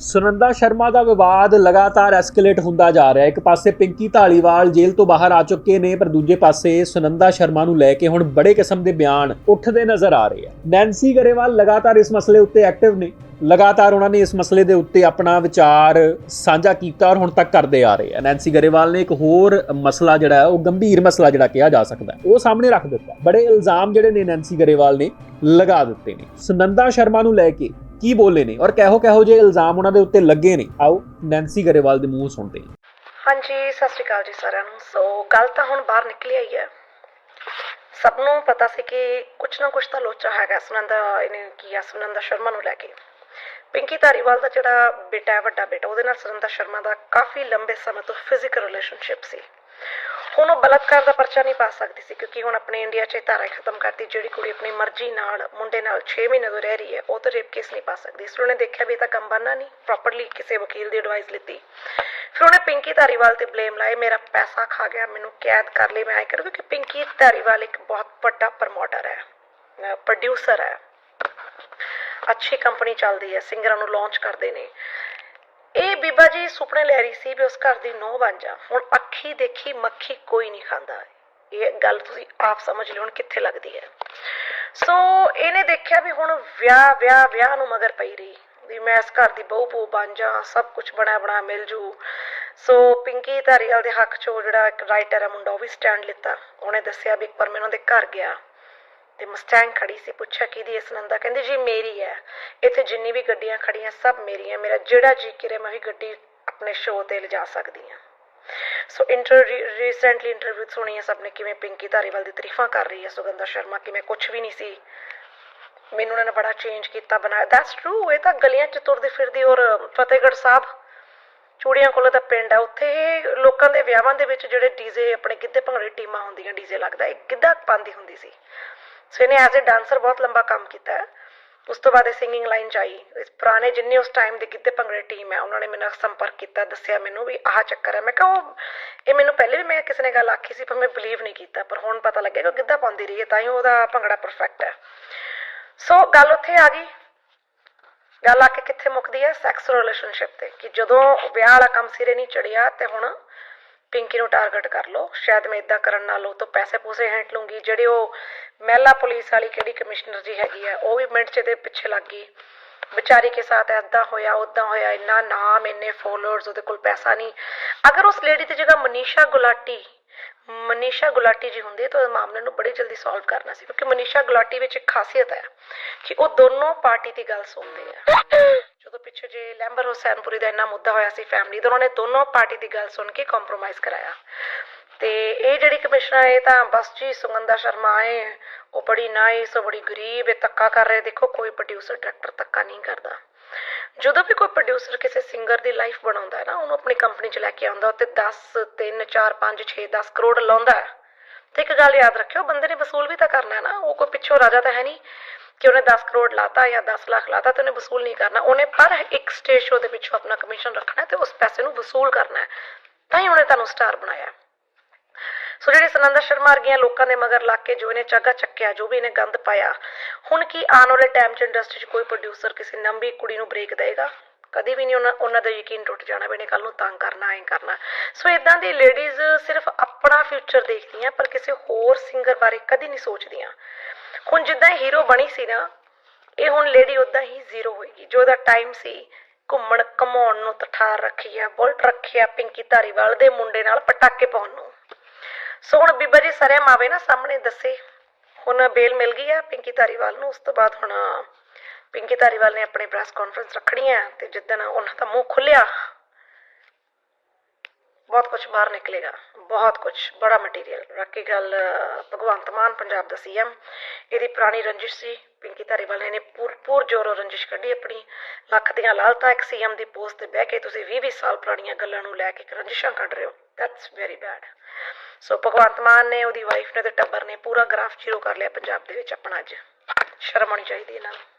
ਸੁਨੰਦਾ ਸ਼ਰਮਾ ਦਾ ਵਿਵਾਦ ਲਗਾਤਾਰ ਐਸਕੇਲੇਟ ਹੁੰਦਾ ਜਾ ਰਿਹਾ ਹੈ। ਇੱਕ ਪਾਸੇ ਪਿੰਕੀ ਢਾਲੀਵਾਲ ਜੇਲ੍ਹ ਤੋਂ ਬਾਹਰ ਆ ਚੁੱਕੇ ਨੇ ਪਰ ਦੂਜੇ ਪਾਸੇ ਸੁਨੰਦਾ ਸ਼ਰਮਾ ਨੂੰ ਲੈ ਕੇ ਹੁਣ ਬੜੇ ਕਿਸਮ ਦੇ ਬਿਆਨ ਉੱਠਦੇ ਨਜ਼ਰ ਆ ਰਹੇ ਆ ਨੈਂਸੀ ਗਰੇਵਾਲ ਲਗਾਤਾਰ ਇਸ ਮਸਲੇ ਉੱਤੇ ਐਕਟਿਵ ਨੇ। ਲਗਾਤਾਰ ਉਹਨਾਂ ਨੇ ਇਸ ਮਸਲੇ ਦੇ ਉੱਤੇ ਆਪਣਾ ਵਿਚਾਰ ਸਾਂਝਾ ਕੀਤਾ ਔਰ ਹੁਣ ਤੱਕ ਕਰਦੇ ਆ ਰਹੇ ਆ ਨੈਂਸੀ ਗਰੇਵਾਲ ਨੇ ਇੱਕ ਹੋਰ ਮਸਲਾ ਜਿਹੜਾ ਹੈ ਉਹ ਗੰਭੀਰ ਮਸਲਾ ਜਿਹੜਾ ਕਿਹਾ ਜਾ ਸਕਦਾ ਹੈ, ਉਹ ਸਾਹਮਣੇ ਰੱਖ ਦਿੱਤਾ ਬੜੇ ਇਲਜ਼ਾਮ ਜਿਹੜੇ ਨੇ ਨੈਂਸੀ ਗਰੇਵਾਲ ਨੇ ਲਗਾ ਦਿੱਤੇ ਨੇ। ਸੁਨੰਦਾ ਸ਼ਰਮਾ ਨੂੰ ਲੈ ਕੇ ਕੀ ਬੋਲੇ ਨੇ? ਔਰ ਕਿਹੋ ਕਿਹੋ ਜਿਹੇ ਇਲਜ਼ਾਮ ਉਹਨਾਂ ਦੇ ਉੱਤੇ ਲੱਗੇ ਨੇ? ਆਓ, ਨੈਂਸੀ ਗਰੇਵਾਲ ਦੇ ਮੂੰਹ ਸੁਣਦੇ ਹਾਂ। ਹਾਂਜੀ, ਸਤਿ ਸ਼੍ਰੀ ਅਕਾਲ ਜੀ ਸਾਰਿਆਂ ਨੂੰ। ਸੋ ਗੱਲ ਤਾਂ ਹੁਣ ਬਾਹਰ ਨਿਕਲੀ ਆਈ ਹੈ। ਸਭ ਨੂੰ ਪਤਾ ਸੀ ਕਿ ਕੁਝ ਨਾ ਕੁਝ ਤਾਂ ਲੋਚਾ ਹੈਗਾ ਸੁਨੰਦਾ ਇਹਨੇ ਕੀਆ ਸੁਨੰਦਾ ਸ਼ਰਮਾ ਨੂੰ ਲੈ ਕੇ। ਪਿੰਕੀ ਧਾਰੀਵਾਲ ਦਾ ਜਿਹੜਾ ਬੇਟਾ ਹੈ, ਵੱਡਾ ਬੇਟਾ, ਉਹਦੇ ਨਾਲ ਸੁਨੰਦਾ ਸ਼ਰਮਾ ਦਾ ਕਾਫੀ ਲੰਬੇ ਸਮੇਂ ਤੋਂ ਫਿਜ਼ੀਕਲ ਰਿਲੇਸ਼ਨਸ਼ਿਪ ਸੀ। ਹੁਣ ਉਹ ਬਲਾਤਕਾਰ ਦਾ ਪਰਚਾ ਨਹੀਂ ਪਾ ਸਕਦੀ ਸੀ, ਕਿਉਂਕਿ ਹੁਣ ਆਪਣੇ ਇੰਡੀਆ 'ਚ ਇਹ ਧਾਰਾ ਖਤਮ ਕਰਤੀ, ਜਿਹੜੀ ਕੁੜੀ ਆਪਣੀ ਮਰਜ਼ੀ ਨਾਲ ਮੁੰਡੇ ਨਾਲ 6 ਮਹੀਨੇ ਤੋਂ ਰਹਿ ਰਹੀ ਹੈ, ਉਹ ਤਾਂ ਰੇਪ ਕੇਸ ਨਹੀਂ ਪਾ ਸਕਦੀ। ਇਸ ਲਈ ਉਹਨੇ ਦੇਖਿਆ ਵੀ ਇਹ ਤਾਂ ਕੰਮ ਬਣਨਾ ਨਹੀਂ ਪ੍ਰੋਪਰਲੀ ਕਿਸੇ ਵਕੀਲ ਦੀ ਐਡਵਾਈਸ ਲਿੱਤੀ। ਫਿਰ ਉਹਨੇ ਪਿੰਕੀ ਧਾਰੀਵਾਲ ਤੇ ਬਲੇਮ ਲਾਏ, ਮੇਰਾ ਪੈਸਾ ਖਾ ਗਿਆ, ਮੈਨੂੰ ਕੈਦ ਕਰ ਲਈ, ਮੈਂ ਐ ਕਰੂ ਕਿ ਪਿੰਕੀ ਧਾਰੀਵਾਲ ਇੱਕ ਬਹੁਤ ਵੱਡਾ ਪ੍ਰਮੋਟਰ ਹੈ ਪ੍ਰੋਡਿਊਸਰ ਹੈ। ਅੱਛੀ ਕੰਪਨੀ ਚੱਲਦੀ ਹੈ, ਸਿੰਗਰਾਂ ਨੂੰ ਲਾਂਚ ਕਰਦੇ ਨੇ। ਇਹ ਬੀਬਾ ਜੀ ਸੁਪਨੇ ਲੈ ਰਹੀ ਸੀ ਵੀ ਉਸ ਘਰ ਦੀ ਨੋਹ ਬਣ ਜਾ। ਹੁਣ ਅੱਖੀ ਦੇਖੀ, ਮੱਖੀ ਕੋਈ ਨਹੀਂ ਖਾਂਦਾ। ਇਹ ਗੱਲ ਤੁਸੀਂ ਆਪ ਸਮਝ ਲਿਓ ਹੁਣ ਕਿੱਥੇ ਲੱਗਦੀ ਹੈ। ਸੋ ਇਹਨੇ ਦੇਖਿਆ ਵੀ ਹੁਣ ਵਿਆਹ ਵਿਆਹ ਵਿਆਹ ਨੂੰ ਮਗਰ ਪਈ ਰਹੀ। ਵੀ ਮੈਂ ਇਸ ਘਰ ਦੀ ਬਹੂ ਬਹੂ ਬਣ ਜਾ, ਸਭ ਕੁਝ ਬਣਾ ਬਣਾ ਮਿਲ ਜੂ। ਸੋ ਪਿੰਕੀ ਧਾਰੀਵਾਲ ਦੇ ਹੱਕ ਚੋਂ ਜਿਹੜਾ ਇੱਕ ਰਾਈਟਰ ਹੈ ਮੁੰਡਾ, ਉਹ ਵੀ ਸਟੈਂਡ ਲਿੱਤਾ। ਉਹਨੇ ਦੱਸਿਆ ਵੀ ਇੱਕ ਵਾਰ ਮੈਂ ਉਹਨਾਂ ਦੇ ਘਰ ਗਿਆ। ਤੇ ਮਸਟੈਂਗ ਖੜੀ ਸੀ, ਪੁੱਛਿਆ, ਕਿਹਦੀ ਹੈ ਸੁਨੰਦਾ? ਕਹਿੰਦੀ, ਜੀ, ਮੇਰੀ ਹੈ ਇੱਥੇ ਜਿੰਨੀ ਵੀ ਗੱਡੀਆਂ ਖੜੀਆਂ, ਸਭ ਮੇਰੀਆਂ ਮੇਰਾ ਜਿਹੜਾ ਜੀ ਕਰੇ, ਮੈਂ ਵੀ ਗੱਡੀ ਆਪਣੇ ਸ਼ੋਅ ਤੇ ਲਿਜਾ ਸਕਦੀ ਹਾਂ ਸੋ ਇੰਟਰ ਰੀਸੈਂਟਲੀ ਇੰਟਰਵਿਊ ਸੁਣੀ ਹੈ ਸਭ ਨੇ ਕਿਵੇਂ ਪਿੰਕੀ ਧਾਰੀਵਾਲ ਦੀ ਤਾਰੀਫਾਂ ਕਰ ਰਹੀ ਹੈ ਸੁਗੰਧਾ ਸ਼ਰਮਾ, ਕਿ ਮੈਂ ਕੁਝ ਵੀ ਨਹੀਂ ਸੀ। ਮੈਨੂੰ ਉਹਨਾਂ ਨੇ ਬੜਾ ਚੇਂਜ ਕੀਤਾ, ਬਣਾਇਆ। ਦੈਟਸ ਟਰੂ ਇਹ ਤਾਂ ਗਲੀਆਂ 'ਚ ਤੁਰਦੀ ਫਿਰਦੀ ਔਰ ਫਤਿਹਗੜ੍ਹ ਸਾਹਿਬ, ਚੂੜੀਆਂ ਕੋਲ ਦਾ ਪਿੰਡ ਆ। ਉੱਥੇ ਇਹ ਲੋਕਾਂ ਦੇ ਵਿਆਹਾਂ ਦੇ ਵਿੱਚ ਜਿਹੜੇ ਡੀਜ਼ੇ, ਆਪਣੇ ਗਿੱਧੇ ਭੰਗੜੇ ਟੀਮਾਂ ਹੁੰਦੀਆਂ, ਡੀਜ਼ੇ ਲੱਗਦਾ, ਇਹ ਗਿੱਧਾ ਪਾਉਂਦੀ ਹੁੰਦੀ ਸੀ। ਸੋ ਇਹਨੇ ਐਜ਼ ਅ ਡਾਂਸਰ ਬਹੁਤ ਲੰਬਾ ਕੰਮ ਕੀਤਾ ਹੈ ਉਸ ਤੋਂ ਬਾਅਦ ਇਹ ਸਿੰਗਿੰਗ ਲਾਈਨ 'ਚ ਆਈ ਇਸ ਪੁਰਾਣੇ ਜਿੰਨੇ ਉਸ ਟਾਈਮ ਦੇ ਗਿੱਧੇ ਭੰਗੜੇ ਟੀਮ ਹੈ ਉਹਨਾਂ ਨੇ ਮੇਰੇ ਸੰਪਰਕ ਕੀਤਾ ਦੱਸਿਆ ਮੈਨੂੰ ਵੀ ਆਹ ਚੱਕਰ ਹੈ ਮੈਂ ਕਿਹਾ ਉਹ ਇਹ ਮੈਨੂੰ ਪਹਿਲੇ ਵੀ ਮੈਂ ਕਿਸੇ ਨੇ ਗੱਲ ਆਖੀ ਸੀ ਪਰ ਮੈਂ ਬਲੀਵ ਨਹੀਂ ਕੀਤਾ ਪਰ ਹੁਣ ਪਤਾ ਲੱਗਿਆ ਕਿ ਗਿੱਧਾ ਪਾਉਂਦੀ ਰਹੀ ਹੈ ਤਾਂ ਹੀ ਉਹਦਾ ਭੰਗੜਾ ਪਰਫੈਕਟ ਹੈ ਸੋ ਗੱਲ ਉੱਥੇ ਆ ਗਈ ਗੱਲ ਆ ਕੇ ਕਿੱਥੇ ਮੁੱਕਦੀ ਹੈ ਸੈਕਸ ਰਿਲੇਸ਼ਨਸ਼ਿਪ ਤੇ ਕਿ ਜਦੋਂ ਵਿਆਹ ਵਾਲਾ ਕੰਮ ਸਿਰੇ ਨਹੀਂ ਚੜਿਆ ਤੇ ਹੁਣ ਪਿੰਕੀ ਨੂੰ ਟਾਰਗੇਟ ਕਰ ਲਓ। ਸ਼ਾਇਦ ਮੈਂ ਇਦਾਂ ਕਰਨ ਨਾਲ ਉਹ ਤੋਂ ਪੈਸੇ ਪੂਸੇ ਹੈਂਟ ਲੂੰਗੀ ਜਿਹੜੇ ਉਹ ਮਹਿਲਾ ਪੁਲਿਸ ਵਾਲੀ ਕਿਹੜੀ ਕਮਿਸ਼ਨਰ ਜੀ ਹੈਗੀ ਆ, ਉਹ ਵੀ ਮਿੰਟ ਚ ਦੇ ਪਿੱਛੇ ਲੱਗ ਗਈ। ਵਿਚਾਰੀ ਕੇ ਸਾਥ ਐਦਾਂ ਹੋਇਆ ਉਦਾਂ ਹੋਇਆ, ਇੰਨਾ ਨਾਮ, ਇੰਨੇ ਫੋਲੋਅਰਸ ਉਹਦੇ ਕੋਲ ਪੈਸਾ ਨਹੀਂ। ਅਗਰ ਉਸ ਲੇਡੀ ਦੀ ਜਗ੍ਹਾ ਮਨੀਸ਼ਾ ਗੁਲਾਟੀ ਮਨੀਸ਼ਾ ਗੁਲਾਟੀ ਜੀ ਹੁੰਦੀ ਤਾਂ ਮਾਮਲੇ ਨੂੰ ਬੜੀ ਜਲਦੀ ਸੋਲਵ ਕਰਨਾ ਸੀ, ਕਿਉਂਕਿ ਮਨੀਸ਼ਾ ਗੁਲਾਟੀ ਵਿੱਚ ਇੱਕ ਖਾਸੀਅਤ ਹੈ ਕਿ ਉਹ ਦੋਨੋਂ ਪਾਰਟੀ ਦੀ ਗੱਲ ਸੁਣਦੇ ਆ। ਜਦੋਂ ਪਿੱਛੇ ਜੇ ਲੈਂਬਰ ਹੁਸੈਨਪੁਰੀ ਦਾ ਇੰਨਾ ਮੁੱਦਾ ਹੋਇਆ ਸੀ ਫੈਮਿਲੀ ਦਾ, ਉਹਨਾਂ ਨੇ ਦੋਨੋਂ ਪਾਰਟੀ ਦੀ ਗੱਲ ਸੁਣ ਕੇ ਕੰਪਰੋਮਾਈਜ਼ ਕਰਾਇਆ। ਤੇ ਇਹ ਜਿਹੜੀ ਕਮਿਸ਼ਨਰ ਇਹ ਤਾਂ ਬਸ ਜੀ ਸੁਗੰਧਾ ਸ਼ਰਮਾ ਆਏ ਉਹ ਬੜੀ ਨਾਈਸ ਉਹ ਬੜੀ ਗਰੀਬ ਹੈ ਧੱਕਾ ਕਰ ਰਹੇ। ਦੇਖੋ, ਕੋਈ ਪ੍ਰੋਡਿਊਸਰ ਡਾਇਰੈਕਟਰ ਧੱਕਾ ਨਹੀਂ ਕਰਦਾ। ਜਦੋਂ ਵੀ ਕੋਈ ਪ੍ਰੋਡਿਊਸਰ ਕਿਸੇ ਸਿੰਗਰ ਦੀ ਲਾਈਫ ਬਣਾਉਂਦਾ ਹੈ ਨਾ, ਉਹਨੂੰ ਆਪਣੀ ਕੰਪਨੀ 'ਚ ਲੈ ਕੇ ਆਉਂਦਾ ਉੱਤੇ 10 3 4 5 6 10 ਕਰੋੜ ਲਾਉਂਦਾ। ਤੇ ਇੱਕ ਗੱਲ ਯਾਦ ਰੱਖਿਓ, ਬੰਦੇ ਨੇ ਵਸੂਲ ਵੀ ਤਾਂ ਕਰਨਾ ਹੈ ਨਾ, ਉਹ ਕੋਈ ਪਿੱਛੋਂ ਰਾਜਾ ਤਾਂ ਹੈ ਨਹੀਂ। ਕਿ ਉਹਨੇ 10 ਕਰੋੜ ਲਾਤਾ ਜਾਂ 10 ਲੱਖ ਲਾਤਾ ਤੇ ਉਹਨੇ ਵਸੂਲ ਨਹੀਂ ਕਰਨਾ। ਉਹਨੇ ਪਰ ਇੱਕ ਸਟੇਜ ਸ਼ੋਅ ਦੇ ਪਿੱਛੋਂ ਆਪਣਾ ਕਮਿਸ਼ਨ ਰੱਖਣਾ ਤੇ ਉਸ ਪੈਸੇ ਨੂੰ ਵਸੂਲ ਕਰਨਾ ਹੈ। ਤਾਂ ਹੀ ਉਹਨੇ ਤੁਹਾਨੂੰ ਸਟਾਰ ਬਣਾਇਆ। ਸੋ ਜਿਹੜੇ ਸੁਨੰਦਾ ਸ਼ਰਮਾ ਵਰਗੀਆਂ ਲੋਕਾਂ ਦੇ ਮਗਰ ਲੱਗ ਕੇ ਜੋ ਇਹਨੇ ਚਾਗਾ ਚੱਕਿਆ, ਜੋ ਵੀ ਇਹਨੇ ਗੰਦ ਪਾਇਆ, ਹੁਣ ਕੀ ਆਉਣ ਵਾਲੇ ਟਾਈਮ 'ਚ ਇੰਡਸਟਰੀ 'ਚ ਕੋਈ ਪ੍ਰੋਡਿਊਸਰ ਕਿਸੇ ਨੰਬੀ ਕੁੜੀ ਨੂੰ ਬ੍ਰੇਕ ਦੇਗਾ ਕਦੇ ਵੀ ਨਹੀਂ ਉਹਨਾਂ ਦਾ ਯਕੀਨ ਟੁੱਟ ਜਾਣਾ ਵੀ ਕੱਲ ਨੂੰ ਤੰਗ ਕਰਨਾ, ਐਂ ਕਰਨਾ। ਸੋ ਇਦਾਂ ਦੀ ਲੇਡੀਜ਼ ਸਿਰਫ ਆਪਣਾ ਫਿਊਚਰ ਦੇਖਦੀਆਂ, ਪਰ ਕਿਸੇ ਹੋਰ ਸਿੰਗਰ ਬਾਰੇ ਕਦੀ ਨਹੀਂ ਸੋਚਦੀਆਂ। ਹੁਣ ਜਿੱਦਾਂ ਹੀਰੋ ਬਣੀ ਸੀ ਨਾ, ਇਹ ਹੁਣ ਲੇਡੀ ਉਦਾਂ ਹੀ ਜ਼ੀਰੋ ਹੋਏਗੀ। ਜੋ ਉਹਦਾ ਟਾਈਮ ਸੀ, ਘੁੰਮਣ ਕਮਾਉਣ ਨੂੰ ਤਠਾਰ ਰੱਖੀ ਆ ਬੁਲਟ ਰੱਖਿਆ, ਪਿੰਕੀ ਧਾਰੀਵਾਲ ਦੇ ਮੁੰਡੇ ਨਾਲ ਪਟਾਕੇ ਪਾਉਣ ਨੂੰ। ਸੋ ਹੁਣ ਬੀਬਾ ਜੀ ਸਰਿਆ ਮਾਵੇ ਨਾ ਸਾਹਮਣੇ ਦੱਸੇ, ਹੁਣ ਬੇਲ ਮਿਲ ਗਈ ਆ ਪਿੰਕੀ ਧਾਰੀਵਾਲ ਨੂੰ, ਉਸ ਤੋਂ ਬਾਅਦ ਹੁਣ ਪਿੰਕੀ ਧਾਰੀਵਾਲ ਨੇ ਆਪਣੇ ਪ੍ਰੈਸ ਕਾਨਫਰੰਸ ਰੱਖਣੀ ਆ, ਤੇ ਜਿੱਦਣ ਉਹਨਾਂ ਦਾ ਮੂੰਹ ਖੁੱਲਿਆ ਬਹੁਤ ਕੁਝ ਬਾਹਰ ਨਿਕਲੇਗਾ, ਬਹੁਤ ਕੁਝ ਬੜਾ ਮਟੀਰੀਅਲ ਰੱਖੀ ਗੱਲ ਭਗਵੰਤ ਮਾਨ ਪੰਜਾਬ ਦਾ ਸੀਐਮ ਇਹਦੀ ਪੁਰਾਣੀ ਰੰਜਿਸ਼ ਸੀ, ਪਿੰਕੀ ਧਾਰੀਵਾਲ ਨੇ ਇਹਨੇ ਜੋਰੋ ਰੰਜਿਸ਼ ਕੱਢੀ ਆਪਣੀ। ਲੱਖ ਦੀਆਂ ਲਾਲਤਾ ਇੱਕ ਸੀਐਮ ਦੀ ਪੋਸਟ ਤੇ ਬਹਿ ਕੇ ਤੁਸੀਂ 20 20 ਸਾਲ ਪੁਰਾਣੀਆਂ ਗੱਲਾਂ ਨੂੰ ਲੈ ਕੇ ਰੰਜਿਸ਼ਾਂ ਕੱਢ ਰਹੇ ਹੋ। That's very bad so Bhagwant Mann ਨੇ, ਉਹਦੀ ਵਾਈਫ ਨੇ ਤੇ ਟੱਬਰ ਨੇ ਪੂਰਾ ਗ੍ਰਾਫ ਜ਼ੀਰੋ ਕਰ ਲਿਆ ਪੰਜਾਬ ਦੇ ਵਿੱਚ ਆਪਣਾ ਅੱਜ। ਸ਼ਰਮ ਆਉਣੀ ਚਾਹੀਦੀ ਇਹਨਾਂ ਨੂੰ।